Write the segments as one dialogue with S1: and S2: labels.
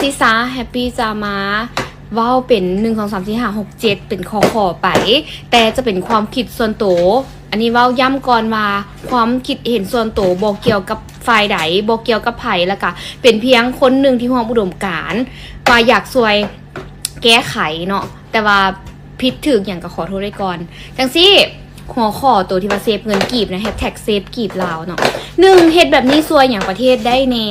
S1: ซิซาแฮปปี้จะมาเว้าเป็นหนึ่งสองสามสี่ห้าหกเจ็ดเป็นคอขอไป แต่จะเป็นความคิดส่วนตัวอันนี้เว้าย้ำก่อนว่าความคิดเห็นส่วนตัวบอกเกี่ยวกับฝ่ายใดบอกเกี่ยวกับไผ่แล้วก็เป็นเพียงคนหนึ่งที่ห่วงอุดมการณ์ว่าอยากสวยแก้ไขเนาะแต่ว่าผิดถึกอย่างก็ขอโทษด้ก่อนจังซี่ หัวข้อตัวที่ว่าเซฟเงินกีบนะแฮชแท็กเซฟกีบลาวเนาะหนึ่งเฮ็ดแบบนี้ซวยอย่างประเทศได้แน่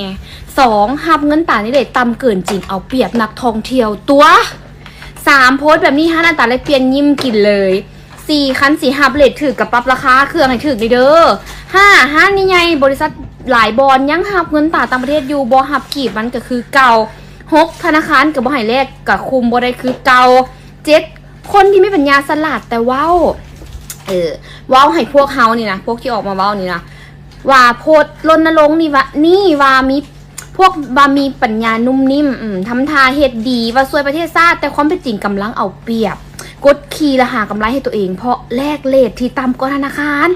S1: สองหับเงินต่างนี่เลยต่ำเกินจริงเอาเปรียบนักท่องเที่ยวตัวสามโพสต์แบบนี้ฮะอันตาเลยเปลี่ยนยิ้มกินเลยสี่คันสี่หับเลทถือกับปรับราคาเครื่องให้ถือเด้อห้าห้านี่ไงบริษัทหลายบอลยังหับเงินต่างต่างประเทศอยู่บอหับกีบมันก็คือเก่าหกธนาคารกับบ่ให้แลกกับคุมบ่ได้คือเก่าเจ็ดคนที่ไม่ปัญญาสลัดแต่ว้า เออว้าให้พวกเฮานี่นะพวกที่ออกมาว้านี่นะว่าโพดรณรงค์นี่ว่านี่ว่ามีพวกว่ามีปัญญานุ่มนิ่มอืมทำทาเฮ็ดดีว่าช่วยประเทศชาติแต่ความเป็นจริงกำลังเอาเปรียบ กดขี่และหากำไรให้ตัวเอง เพราะแลกเลทที่ต่ำกว่าธนาคาร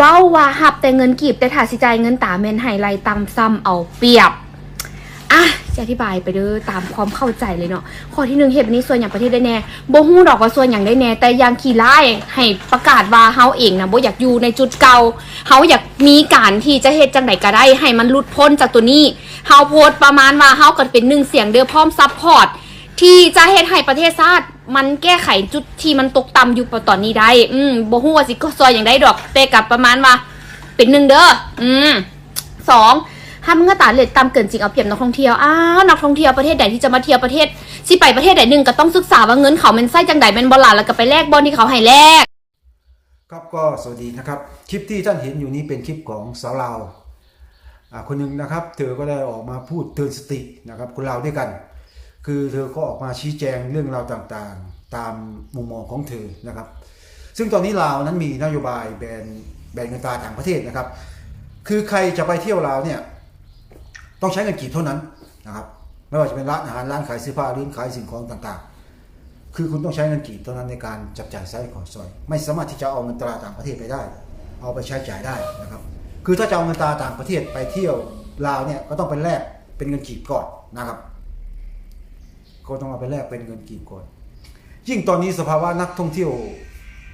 S1: ว้าว่าหับแต่เงินกีบแต่ถาสิจ่ายเงินตาเมนไฮไลต่ำซ้ำเอาเปรียบอะ จะอธิบายไปเด้อตามความเข้าใจเลยเนาะข้อที่หนึ่งเหตุแบบนี้ส่วนอย่างประเทศได้แน่บ่ฮู้ดอกว่าส่วนอย่างได้แน่ แต่ยังขี่ไล่ให้ประกาศว่าเฮาเองนะบ่อยากอยู่ในจุดเก่าเฮาอยากมีการที่จะเฮ็ดจังไดก็ได้ ให้มันหลุดพ้นจากตัวนี้เฮาโพสประมาณว่าเฮาก็เป็นหนึ่งเสียงเด้อพร้อมซัพพอร์ตที่จะเฮ็ดให้ประเทศชาติมันแก้ไขจุดที่มันตกต่ำอยู่ตอนนี้ได้ อืมบ่ฮู้ว่าสิก็ซอยอย่างได้ดอกแต่กับประมาณว่าเป็นหนึ่งเด้ออืมสอง ห้ามเงื่อตาเลทตามเกินจริงเอาเปรียบนักท่องเที่ยว อ้าวนักท่องเที่ยวประเทศใดที่จะมาเที่ยวประเทศสิไปประเทศใดหนึ่งก็ต้องศึกษาว่าเงินเขาเป็นไส้จังใดเป็นบอลลาแล้วก็ไปแลกบอลที่เขาให้แลก
S2: ครับก็สวัสดีนะครับ คลิปที่ท่านเห็นอยู่นี้เป็นคลิปของสาวลาวคนหนึ่งนะครับ เธอก็ได้ออกมาพูดเตือนสตินะครับคนลาวด้วยกัน คือเธอก็ออกมาชี้แจงเรื่องราวต่างๆ ตามมุมมองของเธอนะครับ ซึ่งตอนนี้ลาวนั้นมีนโยบายแบนแบนเงินตาต่างประเทศนะครับ คือใครจะไปเที่ยวลาวเนี่ย ต้องใช้เงินกีบเท่านั้นนะครับไม่ว่าจะเป็นร้านอาหารร้านขายเสื้อผ้าร้านขายสิ่งของต่างๆ คือคุณต้องใช้เงินกีบเท่านั้นในการจับจ่ายใช้ของซอย ไม่สามารถที่จะเอาเงินตราต่างประเทศไปได้ เอาไปใช้จ่ายได้นะครับ คือถ้าจะเอาเงินตราต่างประเทศไปเที่ยวลาวเนี่ยก็ต้องไปแลกเป็นเงินกีบก่อนนะครับก็ต้องเอาไปแลกเป็นเงินกีบก่อน ยิ่งตอนนี้สภาวะนักท่องเที่ยว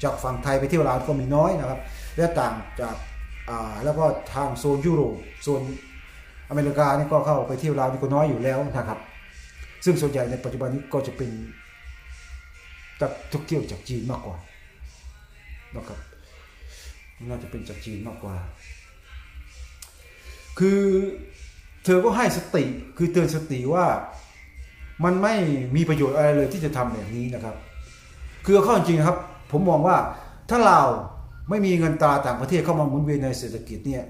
S2: จากฝั่งไทยไปเที่ยวลาวก็มีน้อยนะครับ และต่างจากอ่าแล้วก็ทางโซนยุโรปโซน อเมริกานี่ก็เข้าไปเที่ยวลาวนี่ก็น้อยอยู่แล้วนะครับ ซึ่งส่วนใหญ่ในปัจจุบันนี้ก็จะเป็นจากท่องเที่ยวจากจีนมากกว่านะครับน่าจะเป็นจากจีนมากกว่า คือเธอก็ให้สติคือเตือนสติว่ามันไม่มีประโยชน์อะไรเลยที่จะทำแบบนี้นะครับ คือข้าจริงครับ ผมมองว่าถ้าเราไม่มีเงินตราต่างประเทศเข้ามาหมุนเวียนในเศรษฐกิจเนี่ย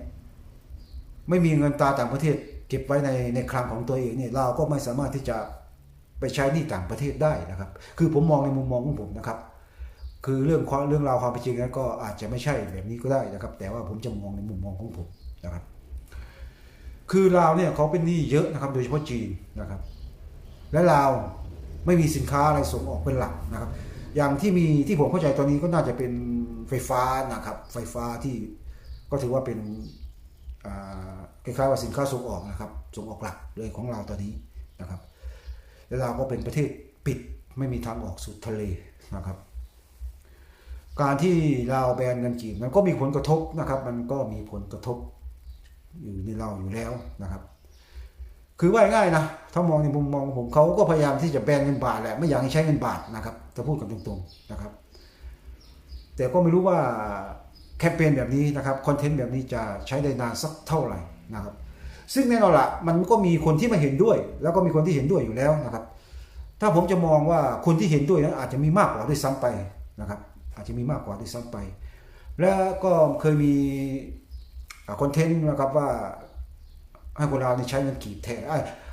S2: ไม่มีเงินตราต่างประเทศ เก็บไว้ในในคลังของตัวเองเนี่ยเราก็ไม่สามารถที่จะไปใช้หนี้ต่างประเทศได้นะครับ คือผมมองในมุมมองของผมนะครับ คือเรื่องความเรื่องราวความเป็นจริงนั้นก็อาจจะไม่ใช่แบบนี้ก็ได้นะครับ แต่ว่าผมจะมองในมุมมองของผมนะครับ คือลาวเนี่ยเขาเป็นหนี้เยอะนะครับ โดยเฉพาะจีนนะครับ และลาวไม่มีสินค้าอะไรส่งออกเป็นหลักนะครับ อย่างที่มีที่ผมเข้าใจตอนนี้ก็น่าจะเป็นไฟฟ้านะครับ ไฟฟ้าที่ก็ถือว่าเป็น คล้ายๆว่าสินค้าส่งออกนะครับ ส่งออกหลักเลยของเราตอนนี้นะครับ และลาก็เป็นประเทศปิดไม่มีทางออกสู่ทะเลนะครับ การที่ลาวแบนเงินกีบมันก็มีผลกระทบนะครับ มันก็มีผลกระทบอยู่ในเราอยู่แล้วนะครับ คือว่าง่ายนะถ้ามองในมุมมองของผมเขาก็พยายามที่จะแบนเงินบาทแหละไม่อยากให้ใช้เงินบาทนะครับจะพูดกันตรงๆนะครับ แต่ก็ไม่รู้ว่า มเปญแบบนี้นะครับคอนเทนต์แบบนี้จะใช้ได้นานสักเท่าไหร่นะครับซึ่งแน่นอนละมันก็มีคนที่ม่เห็นด้วย แล้วก็มีคนที่เห็นด้วยอยู่แล้วนะครับ ถ้าผมจะมองว่าคนที่เห็นด้วยนั้นอาจจะมีมากกว่าด้วยซ้ำไปนะครับ อาจจะมีมากกว่าด้วยซ้ำไป แล้วก็เคยมีคอนเทนต์นะครับว่าให้คนลาวใช้เงินกีบแทน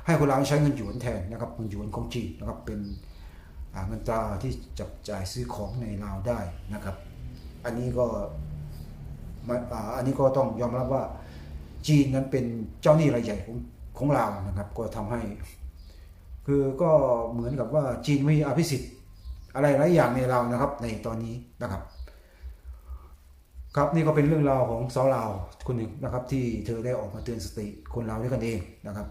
S2: ให้คนลาวใช้เงินหยวนแทนนะครับเงินหยวนของจีนนะครับเป็นเงินตราที่จับจ่ายซื้อของในลาวได้นะครับ อันนี้ก็ อันนี้ก็ต้องยอมรับว่าจีนนั้นเป็นเจ้าหนี้รายใหญ่ของของลาวนะครับ ก็ทำให้ คือก็เหมือนกับว่าจีนมีอภิสิทธิ์อะไรหลายอย่างในลาวนะครับ ในตอนนี้นะครับ ครับนี่ก็เป็นเรื่องราวของสาวลาวคนหนึ่งนะครับ ที่เธอได้ออกมาเตือนสติคนลาวด้วยกันเองนะครับ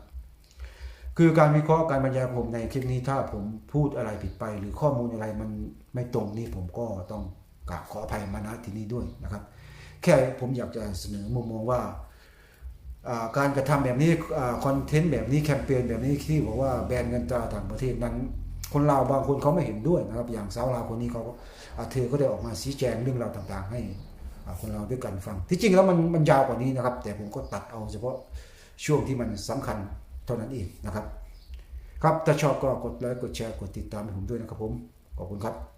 S2: คือคือการวิเคราะห์การบรรยายผมในคลิปนี้ถ้าผมพูดอะไรผิดไป หรือข้อมูลอะไรมันไม่ตรงนี่ผมก็ต้องกราบขออภัยมาณที่นี้ด้วยนะครับ แค่ผมอยากจะเสนอมุมมองว่าการกระทำแบบนี้คอนเทนต์แบบนี้แคมเปญแบบนี้ที่บอกว่าแบนเงินตราต่างประเทศนั้น คนลาบางคนเขาไม่เห็นด้วยนะครับ อย่างสาวลาวคนนี้เขาเธอก็ได้ออกมาชี้แจงเรื่องราวต่างๆ ให้คนเราด้วยกันฟัง ที่จริงแล้วมันมันยาวกว่านี้นะครับ แต่ผมก็ตัดเอาเฉพาะช่วงที่มันสำคัญเท่านั้นเองนะครับ ครับถ้าชอบก็กดไลค์กดแชร์กดติดตามผมด้วยนะครับผมขอบคุณครับ